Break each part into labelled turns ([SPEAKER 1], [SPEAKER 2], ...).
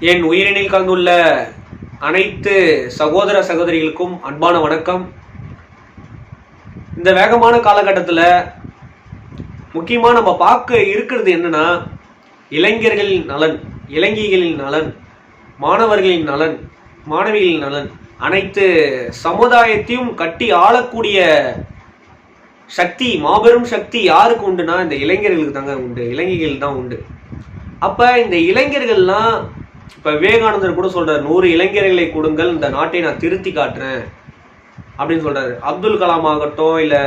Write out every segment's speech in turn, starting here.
[SPEAKER 1] என் உயிரினில் கலந்துள்ள அனைத்து சகோதர சகோதரிகளுக்கும் அன்பான வணக்கம். இந்த வேகமான காலகட்டத்தில் முக்கியமாக நம்ம பார்க்க இருக்கிறது என்னன்னா இளைஞர்களின் நலன் இளைஞர்களின் நலன் மாணவர்களின் நலன் மாணவிகளின் நலன் அனைத்து சமுதாயத்தையும் கட்டி ஆளக்கூடிய சக்தி மாபெரும் சக்தி யாருக்கு உண்டுனா இந்த இளைஞர்களுக்கு தாங்க உண்டு இளைஞர்கள் தான் உண்டு. அப்போ இந்த இளைஞர்கள்லாம் இப்போ விவேகானந்தர் கூட சொல்கிறார் நூறு இளைஞர்களை கொடுங்கள் இந்த நாட்டை நான் திருத்தி காட்டுறேன். அப்படின்னு சொல்கிறாரு அப்துல் கலாம் ஆகட்டும் இல்லை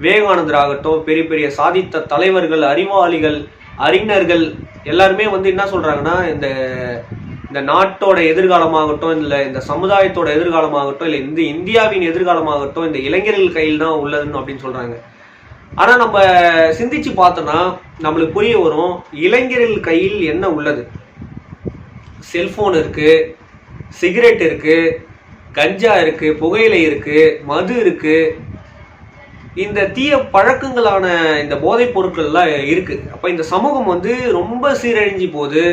[SPEAKER 1] விவேகானந்தர் ஆகட்டும் பெரிய பெரிய சாதித்த தலைவர்கள் அறிவாளிகள் அறிஞர்கள் எல்லாருமே வந்து என்ன சொல்கிறாங்கன்னா இந்த இந்த நாட்டோட எதிர்காலமாகட்டும் இல்லை இந்த சமுதாயத்தோட எதிர்காலமாகட்டும் இல்லை இந்த இந்தியாவின் எதிர்காலமாகட்டும் இந்த இளைஞர்கள் கையில் தான் உள்ளதுன்னு அப்படின்னு சொல்கிறாங்க ஆனால் நம்ம சிந்திச்சு பார்த்தோன்னா நம்மளுக்கு புரிய வரும் இளைஞர்கள் கையில் என்ன உள்ளது? செல்ஃபோன் இருக்குது சிகரெட் இருக்குது கஞ்சா இருக்குது புகையிலை இருக்குது மது இருக்குது இந்த தீய பழக்கங்களான இந்த போதைப் பொருட்கள்லாம் இருக்குது அப்போ இந்த சமூகம் வந்து ரொம்ப சீரழிஞ்சு போகுது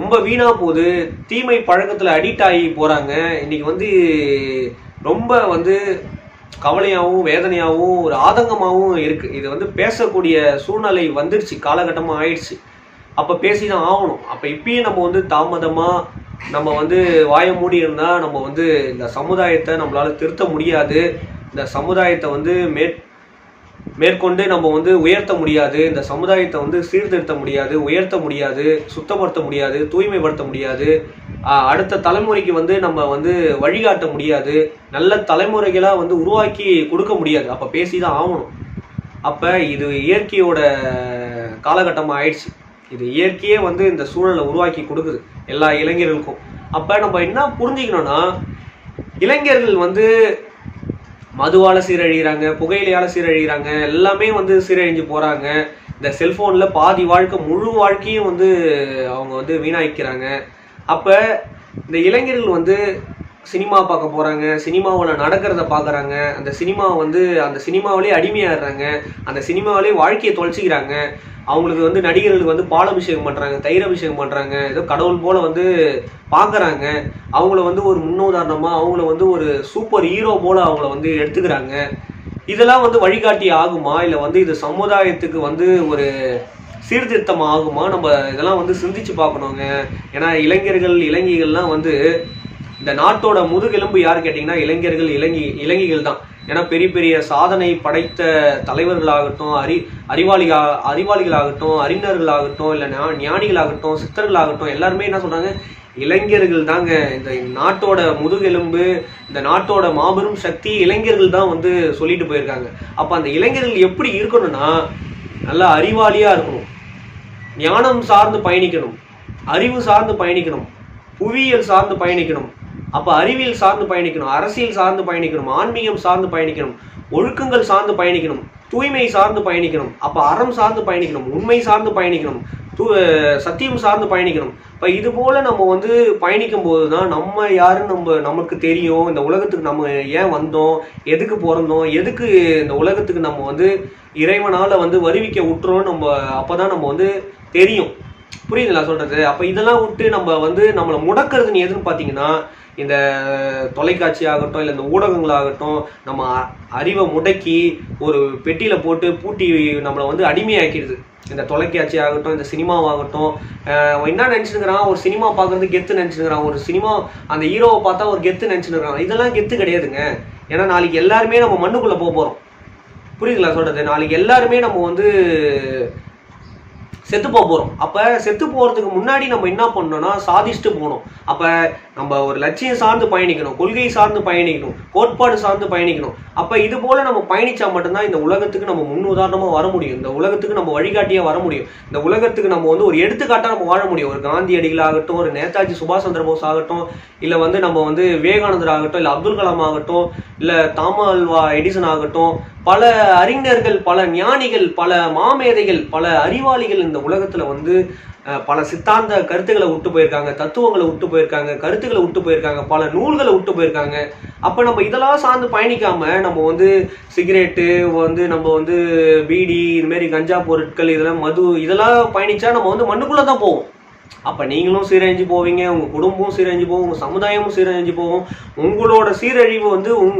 [SPEAKER 1] ரொம்ப வீணாக போகுது. தீமை பழக்கத்தில் அடிக்ட் ஆகி போகிறாங்க இன்றைக்கி வந்து ரொம்ப வந்து கவலையாகவும் வேதனையாகவும் ஒரு ஆதங்கமாகவும் இருக்குது இது வந்து பேசக்கூடிய சூழ்நிலை வந்துருச்சு காலகட்டமாக ஆயிடுச்சு. அப்போ பேசி தான் ஆகணும். அப்போ இப்பயும் நம்ம வந்து தாமதமாக நம்ம வந்து வாய மூடி இருந்தால் நம்ம வந்து இந்த சமுதாயத்தை நம்மளால் திருத்த முடியாது. இந்த சமுதாயத்தை வந்து மேற் மேற்கொண்டு நம்ம வந்து உயர்த்த முடியாது. இந்த சமுதாயத்தை வந்து சீர்திருத்த முடியாது உயர்த்த முடியாது சுத்தப்படுத்த முடியாது தூய்மைப்படுத்த முடியாது. அடுத்த தலைமுறைக்கு வந்து நம்ம வந்து வழிகாட்ட முடியாது. நல்ல தலைமுறைகளாக வந்து உருவாக்கி கொடுக்க முடியாது. அப்போ பேசி தான் ஆகணும். அப்போ இது இயற்கையோட காலகட்டமாக ஆயிடுச்சு. இது இயற்கையே வந்து இந்த சூழலை உருவாக்கி கொடுக்குது எல்லா இளைஞர்களுக்கும். அப்போ நம்ம என்ன புரிஞ்சுக்கணும்னா இளைஞர்கள் வந்து மதுவால் சீரழிகிறாங்க புகையிலையால் சீரழிகிறாங்க எல்லாமே வந்து சீரழிஞ்சு போகிறாங்க இந்த செல்ஃபோனில் பாதி வாழ்க்கை முழு வாழ்க்கையும் வந்து அவங்க வந்து வீணாக்கிறாங்க அப்போ இந்த இளைஞர்கள் வந்து சினிமா பார்க்க போகிறாங்க சினிமாவில் நடக்கிறத பார்க்குறாங்க. அந்த சினிமா வந்து அந்த சினிமாவிலே அடிமையாடுறாங்க அந்த சினிமாவிலே வாழ்க்கையை தொலைச்சிக்கிறாங்க. அவங்களுக்கு வந்து நடிகர்களுக்கு வந்து பாலாபிஷேகம் பண்ணுறாங்க தயிர் அபிஷேகம் பண்ணுறாங்க ஏதோ கடவுள் போல் வந்து பார்க்குறாங்க. அவங்கள வந்து ஒரு முன்னுதாரணமாக அவங்கள வந்து ஒரு சூப்பர் ஹீரோ போல் அவங்கள வந்து எடுத்துக்கிறாங்க. இதெல்லாம் வந்து வழிகாட்டி ஆகுமா? இல்லை வந்து இது சமுதாயத்துக்கு வந்து ஒரு சீர்திருத்தம் ஆகுமா? நம்ம இதெல்லாம் வந்து சிந்திச்சு பார்க்கணுங்க. ஏன்னா இளைஞர்கள் இளைஞர்கள்லாம் வந்து இந்த நாட்டோட முதுகெலும்பு யார் கேட்டிங்கன்னா இளைஞர்கள் இளைஞி இளைஞர்கள் தான். ஏன்னா பெரிய பெரிய சாதனை படைத்த தலைவர்களாகட்டும் அறி அறிவாளிகா அறிவாளிகளாகட்டும் அறிஞர்களாகட்டும் இல்லை ஞானிகளாகட்டும் சித்தர்களாகட்டும் எல்லாருமே என்ன சொல்கிறாங்க இளைஞர்கள் தாங்க. இந்த நாட்டோட முதுகெலும்பு இந்த நாட்டோட மாபெரும் சக்தி இளைஞர்கள் தான் வந்து சொல்லிட்டு போயிருக்காங்க. அப்ப அந்த இளைஞர்கள் எப்படி இருக்கணும்னா நல்லா அறிவாளியா இருக்கணும். ஞானம் சார்ந்து பயணிக்கணும். அறிவு சார்ந்து பயணிக்கணும். புவியியல் சார்ந்து பயணிக்கணும். அப்போ அறிவியல் சார்ந்து பயணிக்கணும் அரசியல் சார்ந்து பயணிக்கணும் ஆன்மீகம் சார்ந்து பயணிக்கணும் ஒழுக்கங்கள் சார்ந்து பயணிக்கணும் தூய்மை சார்ந்து பயணிக்கணும் அப்போ அறம் சார்ந்து பயணிக்கணும் உண்மை சார்ந்து பயணிக்கணும் தூ சத்தியம் சார்ந்து பயணிக்கணும். இப்போ இது போல் நம்ம வந்து பயணிக்கும் போது தான் நம்ம யாருன்னு நம்ம நமக்கு தெரியும் இந்த உலகத்துக்கு நம்ம ஏன் வந்தோம் எதுக்கு பிறந்தோம் எதுக்கு இந்த உலகத்துக்கு நம்ம வந்து இறைவனால் வந்து வருவிக்க விட்டுறோம் நம்ம அப்போ தான் நம்ம வந்து தெரியும். புரியுதுங்களா சொல்கிறது அப்போ இதெல்லாம் விட்டு நம்ம வந்து நம்மளை முடக்கிறதுன்னு எதுன்னு பார்த்தீங்கன்னா இந்த தொலைக்காட்சி ஆகட்டும் இல்லை இந்த ஊடகங்களாகட்டும் நம்ம அறிவை முடக்கி ஒரு பெட்டியில் போட்டு பூட்டி நம்மளை வந்து அடிமையாக்கிடுது. இந்த தொலைக்காட்சி ஆகட்டும் இந்த சினிமாவாகட்டும். என்ன நினச்சிருக்கிறான்? ஒரு சினிமா பார்க்குறது கெத்து நினச்சிருக்கிறான். ஒரு சினிமா அந்த ஹீரோவை பார்த்தா ஒரு கெத்து நினச்சிருக்கிறான். இதெல்லாம் கெத்து கிடையாதுங்க. ஏன்னா நாளைக்கு எல்லாருமே நம்ம மண்ணுக்குள்ளே போக போகிறோம் புரியுதுங்களா சொல்கிறது நாளைக்கு எல்லாருமே நம்ம வந்து செத்து போக போகிறோம் அப்போ செத்து போகிறதுக்கு முன்னாடி நம்ம என்ன பண்ணோம்னா சாதிச்சுட்டு போகணும். அப்போ நம்ம ஒரு லட்சியம் சார்ந்து பயணிக்கணும் கொள்கை சார்ந்து பயணிக்கணும் கோட்பாடு சார்ந்து பயணிக்கணும். அப்போ இது போல் நம்ம பயணித்தா மட்டும்தான் இந்த உலகத்துக்கு நம்ம முன் உதாரணமாக வர முடியும். இந்த உலகத்துக்கு நம்ம வழிகாட்டியாக வர முடியும். இந்த உலகத்துக்கு நம்ம வந்து ஒரு எடுத்துக்காட்டாக நம்ம வாழ முடியும். ஒரு காந்தியடிகள் ஆகட்டும் ஒரு நேதாஜி சுபாஷ் சந்திர போஸ் ஆகட்டும் இல்லை வந்து நம்ம வந்து விவேகானந்தர் ஆகட்டும் இல்லை அப்துல் கலாம் ஆகட்டும் இல்லை தாமல்வா எடிசன் ஆகட்டும் பல அறிஞர்கள் பல ஞானிகள் பல மாமேதைகள் பல அறிவாளிகள் இந்த உலகத்தில் வந்து பல சித்தாந்த கருத்துக்களை விட்டு போயிருக்காங்க தத்துவங்களை விட்டு போயிருக்காங்க கருத்துக்களை விட்டு போயிருக்காங்க பல நூல்களை விட்டு போயிருக்காங்க. அப்போ நம்ம இதெல்லாம் சார்ந்து பயணிக்காமல் நம்ம வந்து சிகரெட்டு வந்து நம்ம வந்து பீடி இதுமாரி கஞ்சா பொருட்கள் இதெல்லாம் மது இதெல்லாம் பயணிச்சா நம்ம வந்து மண்ணுக்குள்ளே தான் போவோம். அப்போ நீங்களும் சீரழிஞ்சு போவீங்க உங்கள் குடும்பமும் சீரழிஞ்சு போகும் உங்கள் சமுதாயமும் சீரழிஞ்சு போகும். உங்களோட சீரழிவு வந்து உங்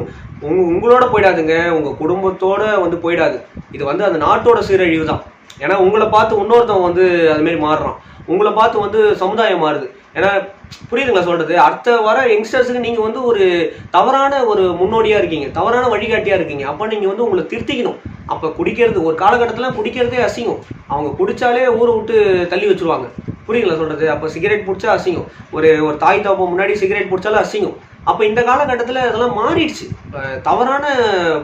[SPEAKER 1] உங்க உங்களோட போயிடாதுங்க உங்கள் குடும்பத்தோட வந்து போயிடாது. இது வந்து அந்த நாட்டோட சீரழிவு தான். ஏன்னா உங்களை பார்த்து இன்னொருத்தவங்க வந்து அதுமாரி மாறுறான். உங்களை பார்த்து வந்து சமுதாயம் மாறுது. ஏன்னா புரியுதுங்களா சொல்றது? அடுத்த வர யங்ஸ்டர்ஸுக்கு நீங்க வந்து ஒரு தவறான ஒரு முன்னோடியா இருக்கீங்க. தவறான வழிகாட்டியா இருக்கீங்க. அப்ப நீங்க வந்து உங்களை திருத்திக்கணும். அப்ப குடிக்கிறது ஒரு காலகட்டத்தில் குடிக்கிறதே அசிங்கம். அவங்க குடிச்சாலே ஊரை விட்டு தள்ளி வச்சிருவாங்க. புரியுங்களா சொல்றது? அப்ப சிகரெட் பிடிச்சா அசிங்கம். ஒரு ஒரு தாய் தாப்பா முன்னாடி சிகரெட் பிடிச்சாலும் அசிங்கம். அப்போ இந்த காலகட்டத்தில் அதெல்லாம் மாறிடுச்சு. தவறான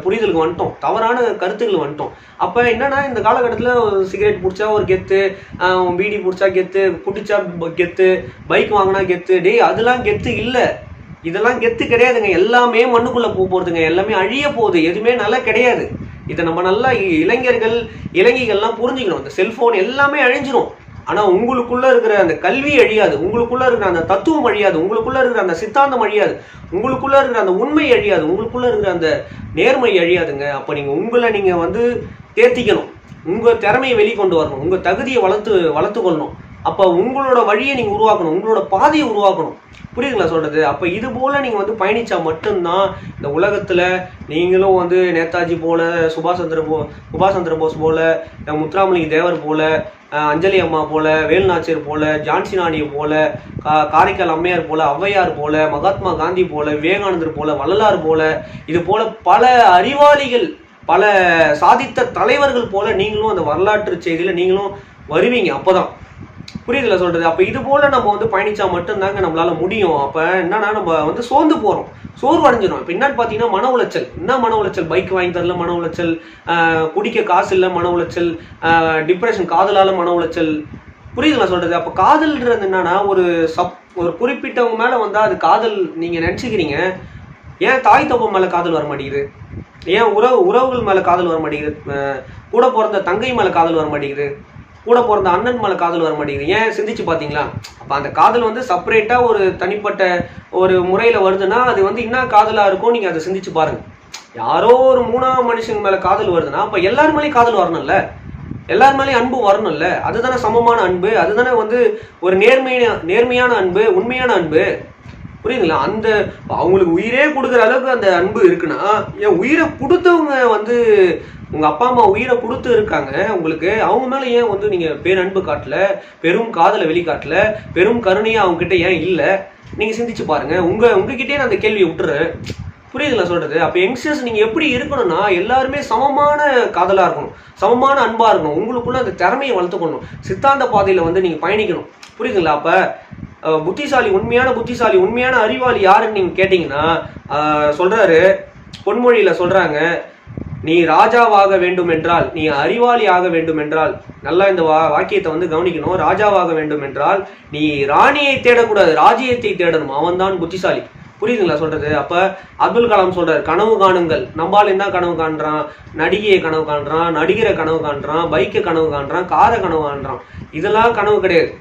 [SPEAKER 1] புரிதலுக்கு வந்துட்டோம். தவறான கருத்துக்கள் வந்துட்டோம். அப்போ என்னன்னா இந்த காலகட்டத்தில் சிகரெட் பிடிச்சா ஒரு கெத்து பீடி பிடிச்சா கெத்து குடிச்சா கெத்து பைக் வாங்கினா கெத்து. டேய் அதெல்லாம் கெத்து இல்லை. இதெல்லாம் கெத்து கிடையாதுங்க. எல்லாமே மண்ணுக்குள்ளே போக போகிறதுங்க எல்லாமே அழிய போகுது. எதுவுமே நல்லா கிடையாது. இதை நம்ம நல்லா இ- இளைஞர்கள் இளைஞர்கள்லாம் புரிஞ்சுக்கணும். இந்த செல்ஃபோன் எல்லாமே அழிஞ்சிரும். ஆனா உங்களுக்குள்ள இருக்கிற அந்த கல்வி அழியாது. உங்களுக்குள்ள இருக்கிற அந்த தத்துவம் அழியாது. உங்களுக்குள்ள இருக்கிற அந்த சித்தாந்தம் அழியாது. உங்களுக்குள்ள இருக்கிற அந்த உண்மை அழியாது. உங்களுக்குள்ள இருக்கிற அந்த நேர்மை அழியாதுங்க. அப்ப நீங்க உங்களை நீங்க வந்து தேர்த்திக்கணும். உங்க திறமையை வெளிக்கொண்டு வரணும். உங்க தகுதியை வளர்த்து வளர்த்து கொள்ளணும். அப்ப உங்களோட வழியை நீங்க உருவாக்கணும். உங்களோட பாதையை உருவாக்கணும். புரியுதுங்களா சொல்றது? அப்ப இது போல நீங்க வந்து பயணிச்சா மட்டும்தான் இந்த உலகத்துல நீங்களும் வந்து நேதாஜி போல சுபாஷ் சந்திர போ சுபாஷ் சந்திர போஸ் போல முத்துராமலிங்க தேவர் போல அஞ்சலி அம்மா போல வேலுநாச்சியர் போல ஜான்சி நாணியை போல கா- காரைக்கால் அம்மையார் போல ஔவையார் போல மகாத்மா காந்தி போல விவேகானந்தர் போல வள்ளலார் போல இது போல பல அறிவாளிகள் பல சாதித்த தலைவர்கள் போல நீங்களும் அந்த வரலாற்று செய்தியில் நீங்களும் வருவீங்க அப்போதான். புரியுதுல சொல்றது? அப்போ இது போல நம்ம வந்து பயணிச்சா மட்டும்தாங்க நம்மளால முடியும். அப்போ என்னன்னா நம்ம வந்து சோர்ந்து போகிறோம் சோர்வு அடைஞ்சிடும் பின்னாடி என்னன்னு மன உளைச்சல். என்ன மன உளைச்சல்? பைக் வாங்கி தரல மன உளைச்சல் குடிக்க காசு இல்லை மன உளைச்சல் டிப்ரெஷன் காதலால் மன உளைச்சல். புரியுதுங்களா சொல்கிறது அப்போ காதல்ன்றது என்னன்னா ஒரு சப் ஒரு குறிப்பிட்டவங்க மேலே வந்தால் அது காதல் நீங்கள் நினச்சிக்கிறீங்க. ஏன் தாய் தப்பம் மேலே காதல் வர மாட்டேங்குது? ஏன் உறவு உறவுகள் மேலே காதல் வர மாட்டேங்குது? கூட பிறந்த தங்கை மேலே காதல் வர மாட்டேங்குது? கூட பிறந்த அண்ணன் மேலே காதல் வர மாட்டேங்குது. ஏன்? சிந்திச்சு பார்த்தீங்களா அப்போ அந்த காதல் வந்து செப்பரேட்டாக ஒரு தனிப்பட்ட ஒரு முறையில் வருதுன்னா அது வந்து என்ன காதலாக இருக்கும்? நீங்கள் அதை சிந்திச்சு பாருங்க. யாரோ ஒரு மூணாவது மனுஷன் மேலே காதல் வருதுன்னா அப்போ எல்லார் மேலேயும் காதல் வரணும்ல. எல்லார் மேலேயும் அன்பு வரணும்ல. அதுதானே சமமான அன்பு? அதுதானே வந்து ஒரு நேர்மையான நேர்மையான அன்பு உண்மையான அன்பு. புரியுதுங்களா? அந்த அவங்களுக்கு உயிரே கொடுக்குற அளவுக்கு அந்த அன்பு இருக்குன்னா என் உயிரை கொடுத்தவங்க வந்து உங்கள் அப்பா அம்மா உயிரை கொடுத்து இருக்காங்க. உங்களுக்கு அவங்க மேலே ஏன் வந்து நீங்கள் பேரன்பு காட்டல பெரும் காதலை வெளிக்காட்டல பெரும் கருணையாக அவங்ககிட்ட ஏன் இல்லை? நீங்கள் சிந்திச்சு பாருங்கள் உங்கள் உங்ககிட்டயே நான் அந்த கேள்வியை விட்டுறேன். புரியுதுங்களா சொல்றது? அப்போ யங்ஸ்டர்ஸ் நீங்கள் எப்படி இருக்கணும்னா எல்லாருமே சமமான காதலாக இருக்கணும். சமமான அன்பாக இருக்கணும். உங்களுக்குள்ள அந்த திறமையை வளர்த்துக்கணும். சித்தாந்த பாதையில் வந்து நீங்கள் பயணிக்கணும். புரியுதுங்களா? அப்போ புத்திசாலி உண்மையான புத்திசாலி உண்மையான அறிவாளி யாருன்னு நீங்கள் கேட்டிங்கன்னா சொல்கிறாரு பொன்மொழியில் சொல்கிறாங்க நீ ராஜாவாக வேண்டும் என்றால் நீ அறிவாளி ஆக வேண்டும் என்றால் நல்லா இந்த வா வாக்கியத்தை வந்து கவனிக்கணும். ராஜாவாக வேண்டும் என்றால் நீ ராணியை தேடக்கூடாது ராஜ்யத்தை தேடணும். அவன்தான் புத்திசாலி. புரியுதுங்களா சொல்றது? அப்ப அப்துல் கலாம் சொல்றாரு கனவு காணுங்கள். நம்மால் என்ன கனவு காண்றான்? நடிகையை கனவு காண்றான் நடிகரை கனவு காண்றான் பைக்கை கனவு காண்றான் காரை கனவு காண்றான். இதெல்லாம் கனவு கிடையாது.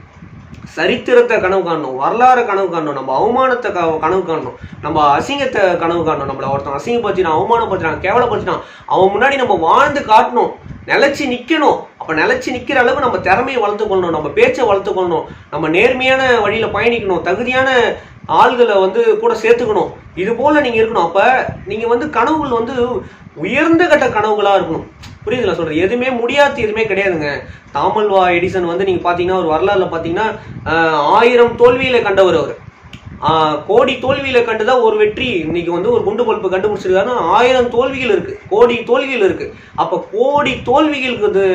[SPEAKER 1] சரித்திரத்தை கனவு காணணும் வரலாறு கனவு காணணும் நம்ம அவமானத்தை க- கனவு காணணும் நம்ம அசிங்கத்தை கனவு காணணும் நம்மளை ஒருத்தன் அசிங்கப்படுத்தினா அவமானப்படுத்தினா கேவலப்படுத்தினா அவன் முன்னாடி நம்ம வாழ்ந்து காட்டணும் நிலச்சி நிற்கணும் அப்போ நிலச்சி நிற்கிற அளவுக்கு நம்ம திறமையை வளர்த்துக்கொள்ளணும் நம்ம பேச்சை வளர்த்துக்கொள்ளணும் நம்ம நேர்மையான வழியில் பயணிக்கணும் தகுதியான ஆள்களை வந்து கூட சேர்த்துக்கணும். இது போல் நீங்கள் இருக்கணும். அப்போ நீங்கள் வந்து கனவுகள் வந்து உயர்ந்த கட்ட கனவுகளாக இருக்கணும். புரியுதுங்களா சொல்றது? எதுவுமே முடியாத எதுவுமே கிடையாதுங்க. தாமல்வா எடிசன் வந்து நீங்க பாத்தீங்கன்னா ஒரு வரலாறுல பாத்தீங்கன்னா ஆயிரம் தோல்வியில கண்டவர் அவர். கோடி தோல்வியில கண்டுதான் ஒரு வெற்றி. இன்னைக்கு வந்து ஒரு குண்டு பொழுப்பு கண்டுபிடிச்சிருக்காருன்னா ஆயிரம் தோல்விகள் இருக்கு. கோடி தோல்விகள் இருக்கு. அப்ப கோடி தோல்விகளுக்கு இது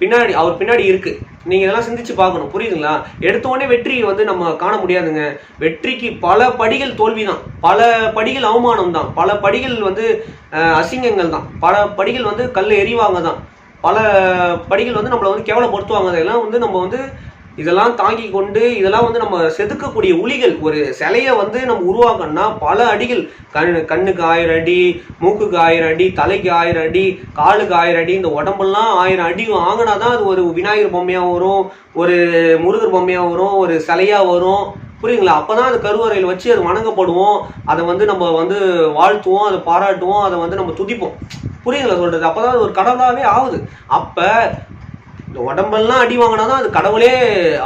[SPEAKER 1] பின்னாடி அவர் பின்னாடி இருக்கு. நீங்க இதெல்லாம் சிந்திச்சு பார்க்கணும். புரியுதுங்களா? எடுத்த உடனே வெற்றி வந்து நம்ம காண முடியாதுங்க. வெற்றிக்கு பல படிகள் தோல்வி தான் பல படிகள் அவமானம் தான் பல படிகள் வந்து அசிங்கங்கள் தான் பல படிகள் வந்து கல் எறிவாங்க தான் பல படிகள் வந்து நம்மளை வந்து கேவலப்படுத்துவாங்க. அதெல்லாம் வந்து நம்ம வந்து இதெல்லாம் தாங்கி கொண்டு இதெல்லாம் வந்து நம்ம செதுக்கக்கூடிய உளிகள் ஒரு சிலையை வந்து நம்ம உருவாக்கணும்னா பல அடிகள். கண் கண்ணுக்கு ஆயிரம் அடி மூக்குக்கு ஆயிரம் அடி தலைக்கு ஆயிரம் அடி காலுக்கு ஆயிரம் அடி இந்த உடம்பெல்லாம் ஆயிரம் அடி வாங்கினா தான் அது ஒரு விநாயகர் பொம்மையாக வரும் ஒரு முருகர் பொம்மையாக வரும் ஒரு சிலையாக வரும். புரியுங்களா அப்போ தான் அது கருவறையில் வச்சு அது வணங்கப்படுவோம். அதை வந்து நம்ம வந்து வாழ்த்துவோம் அதை பாராட்டுவோம் அதை வந்து நம்ம துதிப்போம். புரியுங்களா சொல்கிறது அப்போ தான் அது ஒரு கடவுளாகவே ஆகுது. அப்போ இந்த உடம்பெல்லாம் அடி வாங்கினா தான் அது கடவுளே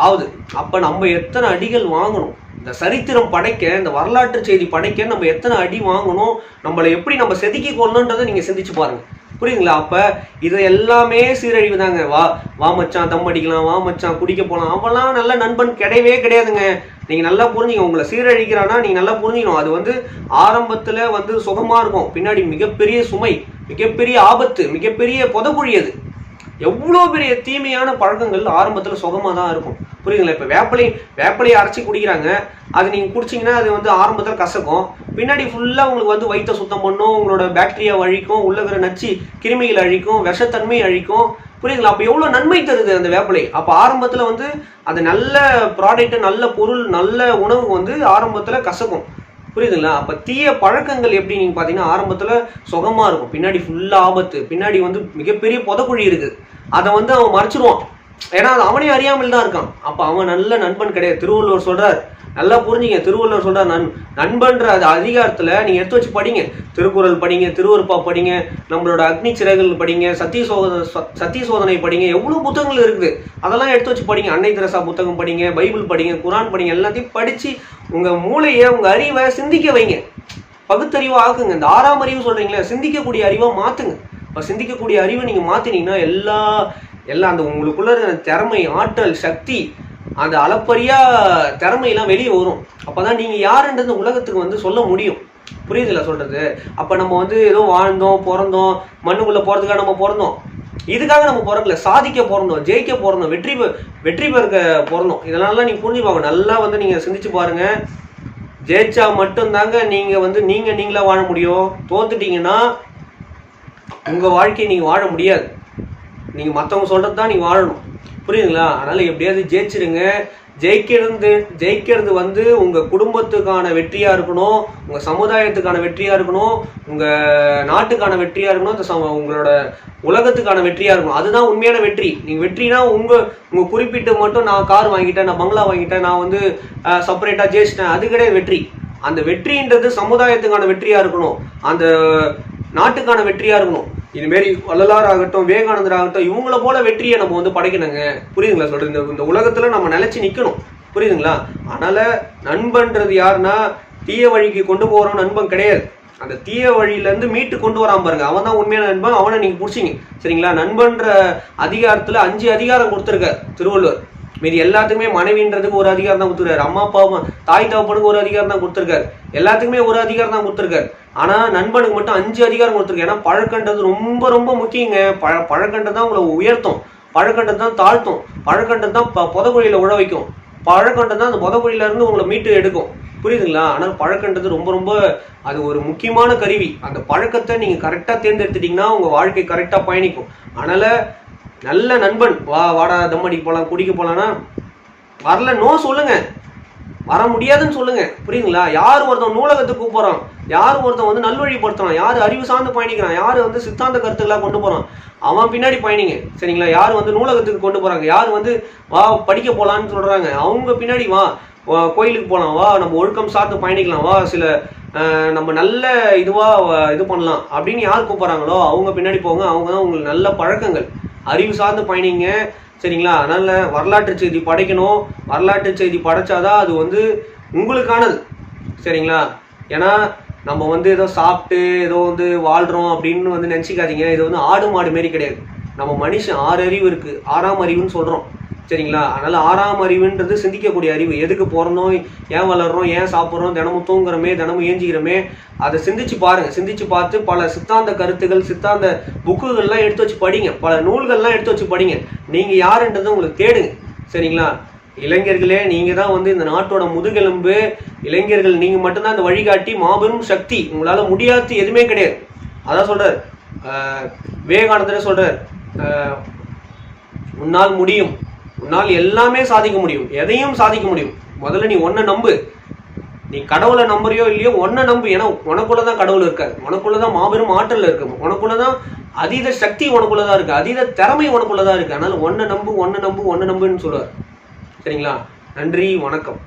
[SPEAKER 1] ஆகுது அப்போ நம்ம எத்தனை அடிகள் வாங்கணும்? இந்த சரித்திரம் படைக்க இந்த வரலாற்று செய்தி படைக்க நம்ம எத்தனை அடி வாங்கணும்? நம்மளை எப்படி நம்ம செதுக்கி கொள்ளணுன்றதை நீங்கள் சிந்திச்சு பாருங்கள் புரியுதுங்களா? அப்போ இது எல்லாமே சீரழிவு தாங்க. வா வா மச்சான் தம் அடிக்கலாம் வா மச்சான் குடிக்க போகலாம் அவெல்லாம் நல்ல நண்பன் கிடையவே கிடையாதுங்க. நீங்கள் நல்லா புரிஞ்சுங்க உங்களை சீரழிக்கிறான்னா நீங்கள் நல்லா புரிஞ்சுக்கணும். அது வந்து ஆரம்பத்தில் வந்து சுகமாக இருக்கும். பின்னாடி மிகப்பெரிய சுமை மிகப்பெரிய ஆபத்து மிகப்பெரிய புதக்குழி அது. எவ்வளோ பெரிய தீமையான பழக்கங்கள் ஆரம்பத்தில் சுகமாக தான் இருக்கும். புரியுதுங்களா? இப்போ வேப்பலை வேப்பலையை அரைச்சி குடிக்கிறாங்க. அது நீங்கள் குடிச்சிங்கன்னா அது வந்து ஆரம்பத்தில் கசக்கும். பின்னாடி ஃபுல்லாக உங்களுக்கு வந்து வயிற்றை சுத்தம் பண்ணும் உங்களோட பாக்டீரியா அழிக்கும் உள்ளகிற இருக்கிற நச்சு கிருமிகள் அழிக்கும் விஷத்தன்மை அழிக்கும். புரியுதுங்களா? அப்போ எவ்வளோ நன்மை தருது அந்த வேப்பலை? அப்போ ஆரம்பத்தில் வந்து அது நல்ல ப்ராடக்ட்டு நல்ல பொருள் நல்ல உணவு வந்து ஆரம்பத்தில் கசக்கும். புரியுதுங்களா? அப்போ தீய பழக்கங்கள் எப்படி நீங்கள் பார்த்தீங்கன்னா ஆரம்பத்தில் சுகமாக இருக்கும். பின்னாடி ஃபுல்லாக ஆபத்து. பின்னாடி வந்து மிகப்பெரிய புதக்குழி இருக்குது. அதை வந்து அவன் மறைச்சிருவான். ஏன்னா அது அவனே அறியாமல் தான் இருக்கான். அப்போ அவன் நல்ல நண்பன் கிடையாது. திருவள்ளுவர் சொல்கிறார் நல்லா புரிஞ்சுங்க. திருவள்ளுவர் சொல்கிறார் நன் நண்பன்ற அது அதிகாரத்தில் நீங்கள் எடுத்து வச்சு படிங்க. திருக்குறள் படிங்க திருவருப்பா படிங்க நம்மளோட அக்னி சிறகுகள் படிங்க சத்திய சோதனை சத்திய சோதனை படிங்க. எவ்வளோ புத்தகங்கள் இருக்குது? அதெல்லாம் எடுத்து வச்சு படிங்க. அன்னை தெரசா புத்தகம் படிங்க பைபிள் படிங்க குரான் படிங்க எல்லாத்தையும் படித்து உங்கள் மூளையை உங்கள் அறிவை சிந்திக்க வைங்க. பகுத்தறிவு ஆக்குங்க. இந்த ஆறாம் அறிவு சொல்கிறீங்களே சிந்திக்கக்கூடிய அறிவாக மாற்றுங்க இப்போ சிந்திக்கக்கூடிய அறிவை நீங்கள் மாற்றினீங்கன்னா எல்லா எல்லாம் அந்த உங்களுக்குள்ள இருக்கிற திறமை ஆற்றல் சக்தி அந்த அளப்பரியா திறமையெல்லாம் வெளியே வரும். அப்போ தான் நீங்கள் யாருன்றது உலகத்துக்கு வந்து சொல்ல முடியும். புரியுதுல்ல சொல்கிறது அப்போ நம்ம வந்து ஏதோ வாழ்ந்தோம் பிறந்தோம் மண்ணுக்குள்ளே போகிறதுக்காக நம்ம பிறந்தோம். இதுக்காக நம்ம பிறக்கல. சாதிக்க பிறந்தோம் ஜெயிக்க பிறந்தோம் வெற்றி பெ வெற்றி பெருக்க பிறந்தோம் இதனால நீங்கள் புரிஞ்சுப்பாங்க நல்லா வந்து நீங்கள் சிந்திச்சு பாருங்க. ஜெயிச்சா மட்டும்தாங்க நீங்கள் வந்து நீங்கள் நீங்களா வாழ முடியும். தோத்துட்டீங்கன்னா உங்கள் வாழ்க்கையை நீங்கள் வாழ முடியாது. நீங்கள் மற்றவங்க சொல்கிறது தான் நீங்கள் வாழணும். புரியுதுங்களா? அதனால் எப்படியாவது ஜெயிச்சிருங்க. ஜெயிக்கிறது ஜெயிக்கிறது வந்து உங்கள் குடும்பத்துக்கான வெற்றியாக இருக்கணும் உங்கள் சமுதாயத்துக்கான வெற்றியாக இருக்கணும் உங்கள் நாட்டுக்கான வெற்றியாக இருக்கணும் இந்த சம உங்களோட உலகத்துக்கான வெற்றியாக இருக்கணும். அதுதான் உண்மையான வெற்றி. நீங்கள் வெற்றினா உங்கள் உங்கள் குறிப்பிட்டு மட்டும் நான் கார் வாங்கிட்டேன் நான் பங்களா வாங்கிட்டேன் நான் வந்து செப்பரேட்டாக ஜெயிச்சிட்டேன். அது கிடையாது வெற்றி. அந்த வெற்றின்றது சமுதாயத்துக்கான வெற்றியாக இருக்கணும். அந்த நாட்டுக்கான வெற்றியாக இருக்கணும். இதுமாரி வள்ளலார் ஆகட்டும் விவேகானந்தர் ஆகட்டும் இவங்கள போல வெற்றியை நம்ம வந்து படைக்கணுங்க. புரியுதுங்களா சொல்றது இந்த இந்த உலகத்துல நம்ம நிலைச்சு நிக்கணும். புரியுதுங்களா? அதனால நண்பன்றது யாருன்னா தீய வழிக்கு கொண்டு போறோம் நண்பன் கிடையாது. அந்த தீய வழியிலேருந்து மீட்டு கொண்டு வராம பாருங்க. அவன் தான் உண்மையான நண்பன் அவனை நீங்கள் பிடிச்சிங்க. சரிங்களா? நண்பன்ற அதிகாரத்தில் அஞ்சு அதிகாரம் கொடுத்துருக்கார் திருவள்ளுவர். மீதி எல்லாத்துக்குமே மனைவின்றதுக்கு ஒரு அதிகாரம் தான் கொடுத்துருக்காரு. அம்மா அப்பா தாய் தகப்பனுக்கு ஒரு அதிகாரம் தான் கொடுத்துருக்காரு. எல்லாத்துக்குமே ஒரு அதிகாரம் தான் கொடுத்துருக்காரு. ஆனால் நண்பனுக்கு மட்டும் அஞ்சு அதிகாரம் கொடுத்துருக்கு ஏன்னா பழக்கன்றது ரொம்ப ரொம்ப முக்கியங்க. பழ பழக்கன்றது தான் உங்களை உயர்த்தும். பழக்கன்றது தான் தாழ்த்தும். பழக்கன்றது தான் ப புதகுழியில் உழ வைக்கும். பழக்கன்றது தான் அந்த புதக்குழியிலேருந்து உங்களை மீட்டு எடுக்கும். புரியுதுங்களா? ஆனால் பழக்கன்றது ரொம்ப ரொம்ப அது ஒரு முக்கியமான கருவி. அந்த பழக்கத்தை நீங்கள் கரெக்டாக தேர்ந்தெடுத்துட்டீங்கன்னா உங்கள் வாழ்க்கை கரெக்டாக பயணிக்கும். அதனால் நல்ல நண்பன் வா வாடா தம் அடிக்க போகலாம் குடிக்க போகலான்னா வரல நோ சொல்லுங்கள் வர முடியாதுன்னு சொல்லுங்க. புரியுங்களா யார் ஒருத்தன் நூலகத்துக்கு கூப்பிட்றான் யார் ஒருத்தன் வந்து நல்வழிப்படுத்துறான்? யார் அறிவு சார்ந்து பயணிக்கிறான்? யார் வந்து சித்தாந்த கருத்துக்களாக கொண்டு போகிறான் அவன் பின்னாடி பயணிங்க. சரிங்களா? யார் வந்து நூலகத்துக்கு கொண்டு போகிறாங்க யார் வந்து வா படிக்க போகலான்னு சொல்கிறாங்க அவங்க பின்னாடி வா. கோயிலுக்கு போகலாம் வா நம்ம ஒழுக்கம் சார்ந்து பயணிக்கலாம். வா சில நம்ம நல்ல இதுவாக இது பண்ணலாம். அப்படின்னு யார் கூப்பிட்றாங்களோ அவங்க பின்னாடி போங்க. அவங்க தான் உங்களுக்கு நல்ல பழக்கங்கள். அறிவு சார்ந்து பயணிங்க. சரிங்களா? அதனால் வரலாற்று செய்தி படைக்கணும். வரலாற்று செய்தி படைச்சாதான் அது வந்து உங்களுக்கானது. சரிங்களா? ஏன்னா நம்ம வந்து ஏதோ சாப்பிட்டு ஏதோ வந்து வாழ்கிறோம் அப்படின்னு வந்து நினச்சிக்காதீங்க. இது வந்து ஆடு மாடு மாரி கிடையாது. நம்ம மனுஷன் ஆறு அறிவு இருக்குது ஆறாம் அறிவுன்னு சொல்கிறோம் சரிங்களா? அதனால ஆறாம் அறிவுன்றது சிந்திக்கக்கூடிய அறிவு. எதுக்கு பிறந்தோம் ஏன் வளர்றோம் ஏன் சாப்பிட்றோம் தினமும் தூங்குறோமே தினமும் ஏஞ்சிக்கிறோமே அதை சிந்திச்சு பாருங்க. சிந்திச்சு பார்த்து பல சித்தாந்த கருத்துகள் சித்தாந்த புக்குகள்லாம் எடுத்து வச்சு படிங்க. பல நூல்கள்லாம் எடுத்து வச்சு படிங்க. நீங்க யாருன்றதை உங்களுக்கு தேடுங்க. சரிங்களா? இளைஞர்களே நீங்கள் தான் வந்து இந்த நாட்டோட முதுகெலும்பு. இளைஞர்கள் நீங்கள் மட்டும்தான் இந்த வழிகாட்டி மாபெரும் சக்தி. உங்களால் முடியாது எதுவுமே கிடையாது. அதான் சொல்கிறார் விவேகானந்தர் சொல்கிறார் உன்னால் முடியும். உன்னால் எல்லாமே சாதிக்க முடியும். எதையும் சாதிக்க முடியும். முதல்ல நீ ஒன்றை நம்பு. நீ கடவுளை நம்புறியோ இல்லையோ ஒன்றை நம்பு. ஏன்னா உனக்குள்ள தான் கடவுள் இருக்காது உனக்குள்ள தான் மாபெரும் ஆற்றல் இருக்கு. உனக்குள்ள தான் அதீத சக்தி உனக்குள்ள தான் இருக்கு. அதீத திறமை உனக்குள்ள தான் இருக்கு. அதனால ஒன்றை நம்பு ஒன்றை நம்பு ஒன்றை நம்புன்னு சொல்லுவார். சரிங்களா? நன்றி வணக்கம்.